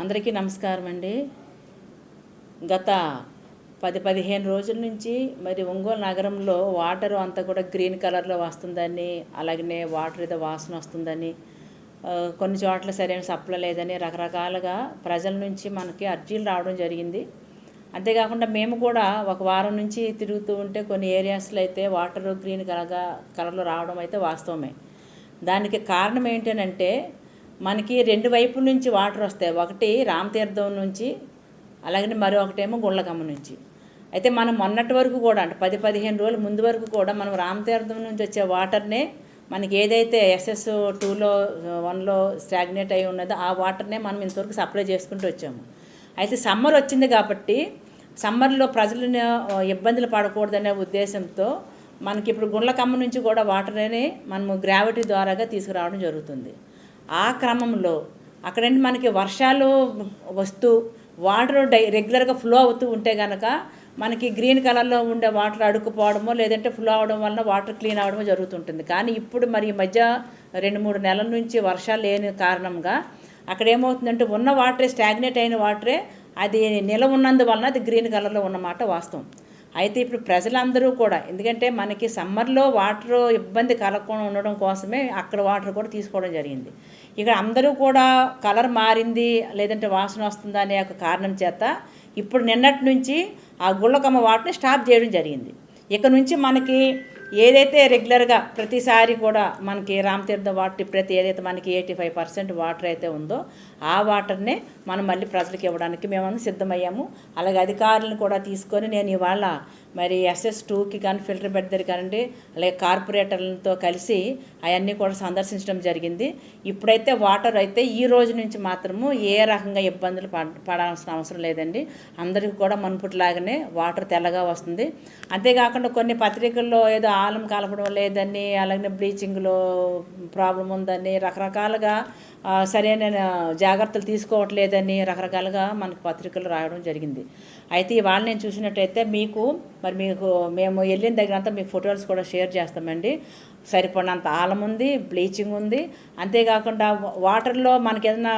అందరికీ నమస్కారం అండి. గత పది పదిహేను రోజుల నుంచి మరి ఒంగోలు నగరంలో వాటర్ అంతా కూడా గ్రీన్ కలర్లో వస్తుందని అలాగనే వాటర్ ఏదో వాసన వస్తుందని కొన్ని చోట్ల సరైన సప్లై లేదని రకరకాలుగా ప్రజల నుంచి మనకి అర్జీలు రావడం జరిగింది. అంతేకాకుండా మేము కూడా ఒక వారం నుంచి తిరుగుతూ ఉంటే కొన్ని ఏరియాస్లో అయితే వాటర్ గ్రీన్ కలర్గా కలర్లో రావడం అయితే వాస్తవమే. దానికి కారణం ఏంటనంటే మనకి రెండు వైపుల నుంచి వాటర్ వస్తాయి. ఒకటి రామతీర్థం నుంచి అలాగే మరొకటేమో గుళ్ళకమ్మ నుంచి. అయితే మనం మొన్నటి వరకు కూడా అంటే పది పదిహేను రోజుల ముందు వరకు కూడా మనం రామతీర్థం నుంచి వచ్చే వాటర్నే మనకి ఏదైతే ఎస్ఎస్ టూలో వన్లో స్టాగ్నేట్ అయి ఉన్నదో ఆ వాటర్నే మనం ఇంతవరకు సప్లై చేసుకుంటూ వచ్చాము. అయితే సమ్మర్ వచ్చింది కాబట్టి సమ్మర్లో ప్రజలను ఇబ్బందులు పడకూడదనే ఉద్దేశంతో మనకి ఇప్పుడు గుండ్లకమ్మ నుంచి కూడా వాటర్ని మనము గ్రావిటీ ద్వారాగా తీసుకురావడం జరుగుతుంది. ఆ క్రమంలో అక్కడంటే మనకి వర్షాలు వస్తూ వాటర్ డై రెగ్యులర్గా ఫ్లో అవుతూ ఉంటే కనుక మనకి గ్రీన్ కలర్లో ఉండే వాటర్ అడుక్కుపోవడమో లేదంటే ఫ్లో అవడం వలన వాటర్ క్లీన్ అవడమో జరుగుతుంటుంది. కానీ ఇప్పుడు మరి ఈ మధ్య రెండు మూడు నెలల నుంచి వర్షాలు లేని కారణంగా అక్కడ ఏమవుతుందంటే ఉన్న వాటరే స్టాగ్నేట్ అయిన వాటరే అది నిల ఉన్నందువలన అది గ్రీన్ కలర్లో ఉన్నమాట వాస్తవం. అయితే ఇప్పుడు ప్రజలందరూ కూడా ఎందుకంటే మనకి సమ్మర్లో వాటర్ ఇబ్బంది కలగకుండా ఉండడం కోసమే అక్కడ వాటర్ కూడా తీసుకోవడం జరిగింది. ఇక్కడ అందరూ కూడా కలర్ మారింది లేదంటే వాసన వస్తుందా అనే ఒక కారణం చేత ఇప్పుడు నిన్నటి నుంచి ఆ గుళ్ళకమ్మ వాటర్ని స్టాప్ చేయడం జరిగింది. ఇక నుంచి మనకి ఏదైతే రెగ్యులర్గా ప్రతిసారి కూడా మనకి రామతీర్థం వాటర్ ప్రతి ఏదైతే మనకి ఎయిటీ ఫైవ్ పర్సెంట్ వాటర్ అయితే ఉందో ఆ వాటర్నే మనం మళ్ళీ ప్రజలకు ఇవ్వడానికి మేము సిద్ధమయ్యాము. అలాగే అధికారులను కూడా తీసుకొని నేను ఇవాళ మరి ఎస్ఎస్ టూకి కానీ ఫిల్టర్ బెడ్ దగ్గర కానివ్వండి అలాగే కార్పొరేటర్లతో కలిసి అవన్నీ కూడా సందర్శించడం జరిగింది. ఇప్పుడైతే వాటర్ అయితే ఈ రోజు నుంచి మాత్రము ఏ రకంగా ఇబ్బందులు పడాల్సిన అవసరం లేదండి. అందరికీ కూడా మనుపుట్లాగానే వాటర్ తెల్లగా వస్తుంది. అంతేకాకుండా కొన్ని పత్రికల్లో ఏదో ఆలం కలపడం లేదని అలాగే బ్లీచింగ్లో ప్రాబ్లం ఉందని రకరకాలుగా సరైన జాగ్రత్తలు తీసుకోవట్లేదని రకరకాలుగా మనకు పత్రికలు రాయడం జరిగింది. అయితే ఇవాళ నేను చూసినట్టయితే మీకు మరి మీకు మేము వెళ్ళిన దగ్గర అంతా మీకు ఫొటోస్ కూడా షేర్ చేస్తామండి. సరిపడినంత ఆలం ఉంది బ్లీచింగ్ ఉంది. అంతేకాకుండా వాటర్లో మనకి ఏదైనా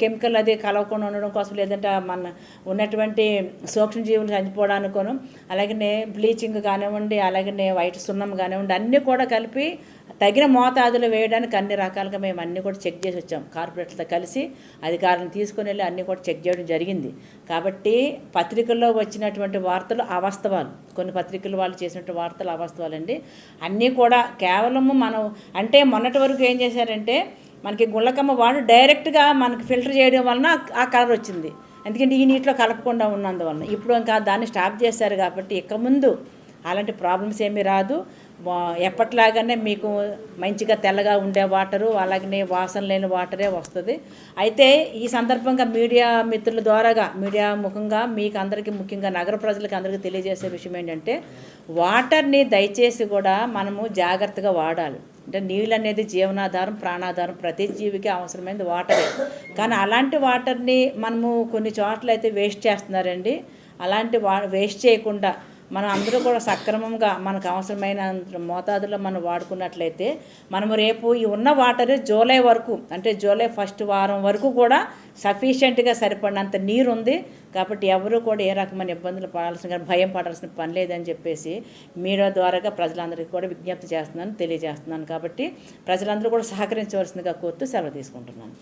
కెమికల్ అది కలవకుండా ఉండడం కోసం లేదంటే మన ఉన్నటువంటి సూక్ష్మజీవులు చనిపోవడానికోను అలాగనే బ్లీచింగ్ కానివ్వండి అలాగనే వైట్ సున్నం కానివ్వండి అన్నీ కూడా కలిపి తగిన మోతాదులో వేయడానికి అన్ని రకాలుగా మేము అన్నీ కూడా చెక్ చేసి వచ్చాం. కార్పొరేట్లతో కలిసి అధికారులను తీసుకుని వెళ్ళి అన్నీ కూడా చెక్ చేయడం జరిగింది. కాబట్టి పత్రికల్లో వచ్చినటువంటి వార్తలు అవాస్తవాలు. కొన్ని పత్రికలు వాళ్ళు చేసినటువంటి వార్తలు అవాస్తవాలండి. అన్నీ కూడా కేవలము మనం అంటే మొన్నటి వరకు ఏం చేశారంటే మనకి గుళ్ళకమ్మ వాడు డైరెక్ట్గా మనకి ఫిల్టర్ చేయడం వలన ఆ కలర్ వచ్చింది. ఎందుకంటే ఈ నీటిలో కలపకుండా ఉన్నందువలన. ఇప్పుడు ఇంకా దాన్ని స్టాప్ చేశారు కాబట్టి ఇక ముందు అలాంటి ప్రాబ్లమ్స్ ఏమీ రాదు. ఎప్పట్లాగానే మీకు మంచిగా తెల్లగా ఉండే వాటరు అలాగనే వాసన లేని వాటరే వస్తుంది. అయితే ఈ సందర్భంగా మీడియా మిత్రుల ద్వారాగా మీడియా ముఖంగా మీకు అందరికీ ముఖ్యంగా నగర ప్రజలకు అందరికీ తెలియజేసే విషయం ఏంటంటే వాటర్ని దయచేసి కూడా మనము జాగ్రత్తగా వాడాలి. అంటే నీళ్ళు అనేది జీవనాధారం ప్రాణాధారం ప్రతి జీవికి అవసరమైనది వాటరే. కానీ అలాంటి వాటర్ని మనము కొన్ని చోట్ల అయితే వేస్ట్ చేస్తున్నారండి. అలాంటి వా వేస్ట్ చేయకుండా మనం అందరూ కూడా సక్రమంగా మనకు అవసరమైన మోతాదులో మనం వాడుకున్నట్లయితే మనము రేపు ఈ ఉన్న వాటర్ జూలై వరకు అంటే జూలై ఫస్ట్ వారం వరకు కూడా సఫిషియెంట్గా సరిపడినంత నీరు ఉంది కాబట్టి ఎవరు కూడా ఏ రకమైన ఇబ్బందులు పడాల్సిన భయం పడాల్సిన పని లేదని చెప్పేసి మీడియా ద్వారాగా ప్రజలందరికీ కూడా విజ్ఞప్తి చేస్తున్నాను తెలియజేస్తున్నాను. కాబట్టి ప్రజలందరూ కూడా సహకరించవలసిందిగా కోరుతూ సెలవు తీసుకుంటున్నాను.